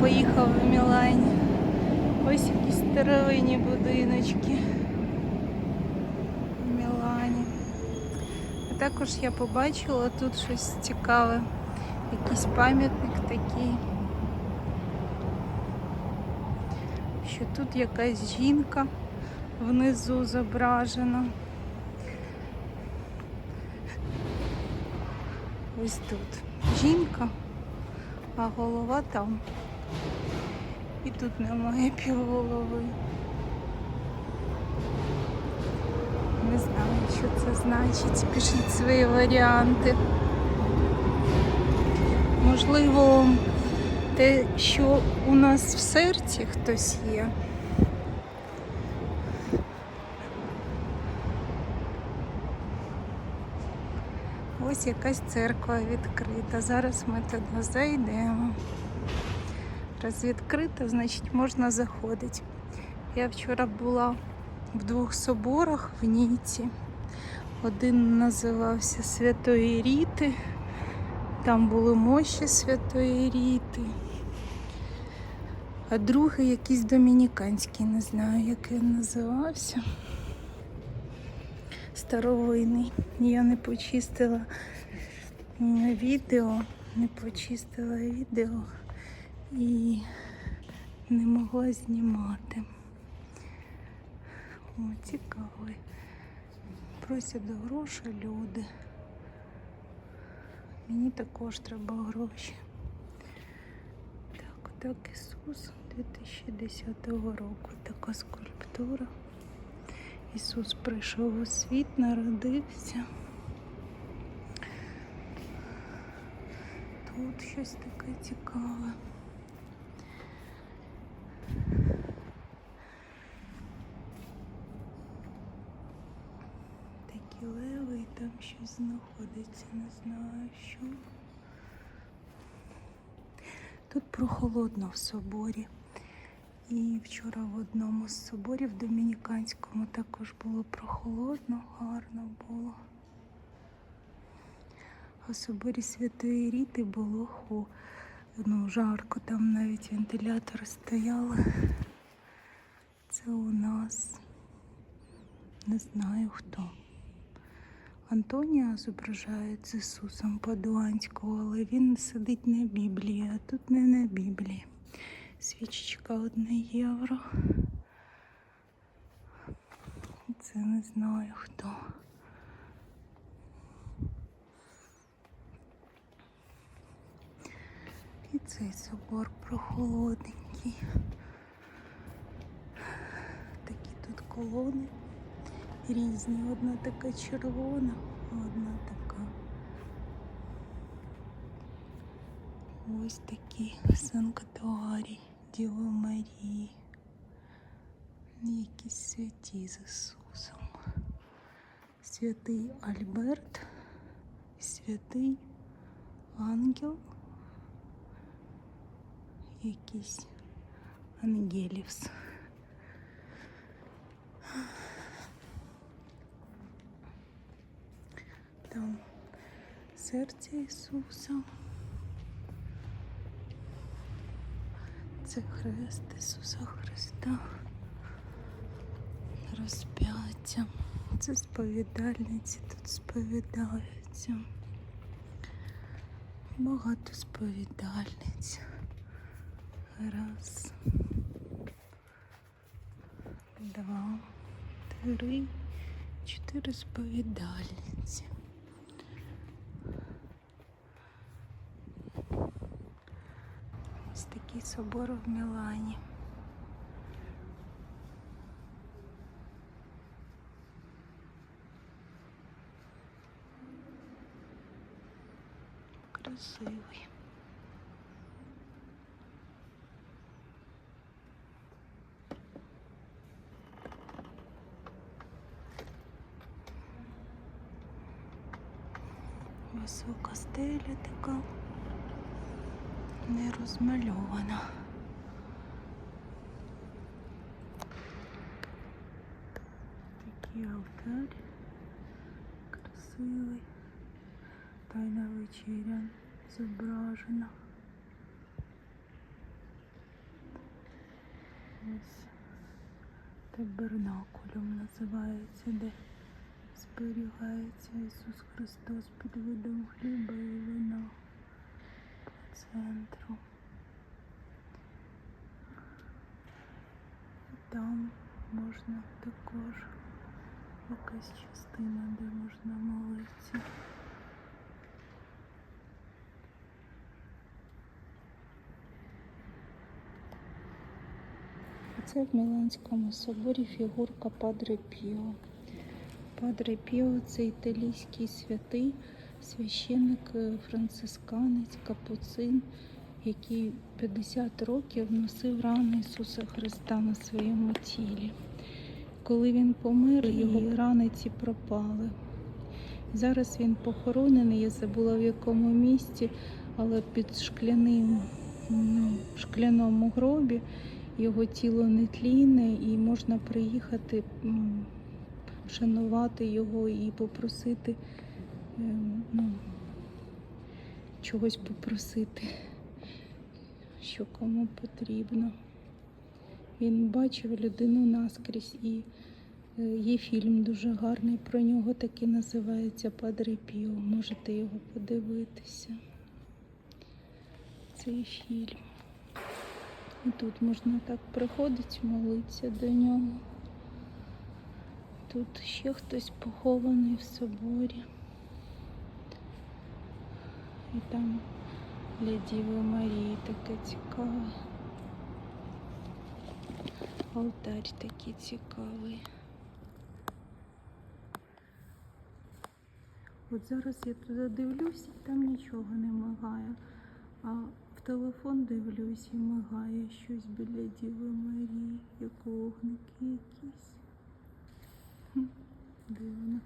поїхав в Мілані. Ось якісь старовинні будиночки в Мілані. А також я побачила тут щось цікаве. Якийсь пам'ятник такий. Що тут якась жінка внизу зображена. Ось тут жінка, а голова там. І тут немає півголови. Не знаю, що це значить. Пишіть свої варіанти. Можливо, те, що у нас в серці хтось є. Ось якась церква відкрита. Зараз ми туди зайдемо. Раз відкрита, значить можна заходити. Я вчора була в двох соборах в Ніці. Один називався Святої Ріти. Там були мощі Святої Ріти. А другий якийсь домініканський, не знаю, як він називався. Старовинний. Я не почистила відео, не почистила відео і не могла знімати. О, цікавий. Просять гроші люди. Мені також треба гроші. Так, так, Ісус 2010 року. Така скульптура. Ісус прийшов у світ, народився. Тут щось таке цікаве. Такі леви і там щось знаходиться, не знаю що. Тут прохолодно в соборі. І вчора в одному з соборів домініканському також було прохолодно, гарно було. А в соборі Святої Ріти було хо, ну, жарко, там навіть вентилятори стояли. Це у нас не знаю хто. Антонія зображають з Ісусом Падуанського, але він сидить на Біблії, а тут не на Біблії. Свічечка 1 євро. Це не знаю хто. І цей собор прохолодненький. Такі тут колони різні. Одна така червона, а одна така. Ось такі санктуарій Діви Марії. Якісь святі з Ісусом. Святий Альберт, святий ангел, якийсь Ангелівс. Там серце Ісуса. Це хрест Ісуса Христа. Розп'яття. Це сповідальниці тут сповідаються. Багато сповідальниць. Раз. Два. Три. Чотири сповідальниці. Такий собор в Мілані. Красивий. Висока стеля така не розмальована. Такий алтарь красивий. Тайна вечеря зображена. Ось табернакулем називається, де зберігається Ісус Христос під видом хліба і вина центру. Там можна також якась частина, де можна молитися. Це в Міланському соборі фігурка Падре Піо. Падре Піо це італійський святий, священник, е, францисканець, капуцин, який 50 років носив рани Ісуса Христа на своєму тілі. Коли він помер, його рани ці пропали. Зараз він похоронений, я забула в якому місті, але під шкляним ну, шкляному гробі його тіло не тліне і можна приїхати м, вшанувати його і попросити ну, чогось попросити, що кому потрібно. Він бачив людину наскрізь і е, є фільм дуже гарний про нього, так і називається Падре Піо. Можете його подивитися. Цей фільм. І тут можна так приходити, молитися до нього. Тут ще хтось похований в соборі. І там для Діви Марії таке цікаве. Алтарь такий цікавий. От зараз я туди дивлюсь, і там нічого не мигає. А в телефон дивлюсь і мигає щось біля Діви Марії, як вогники якісь. Дивно.